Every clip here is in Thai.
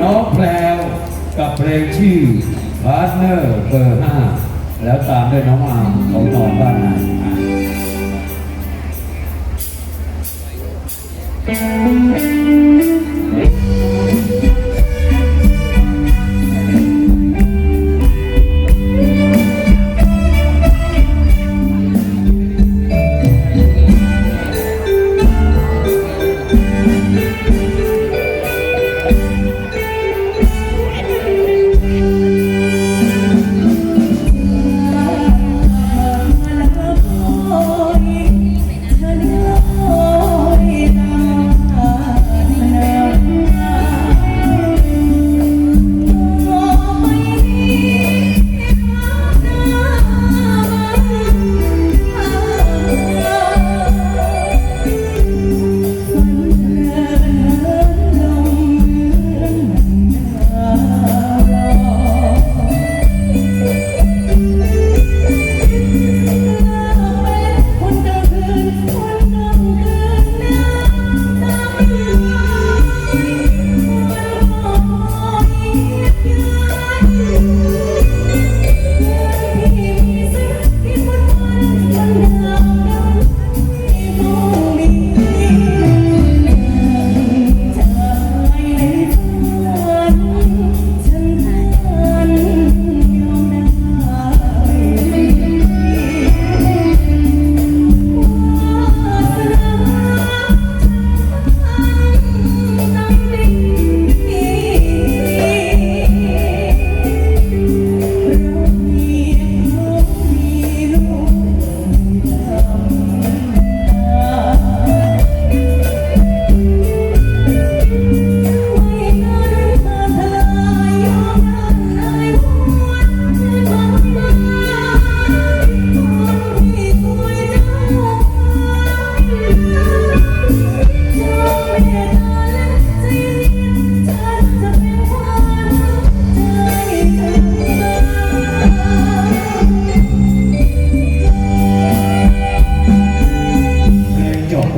น้องแพรวกับเพลงชื่อพาร์ทเนอร์เบอร์ห้าแล้วตามด้วยน้องอามของนอนบ้านไหนอะเพ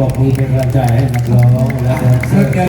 ปรบมือเป็นกำลังใจให้นักร้องและแดนเซอร์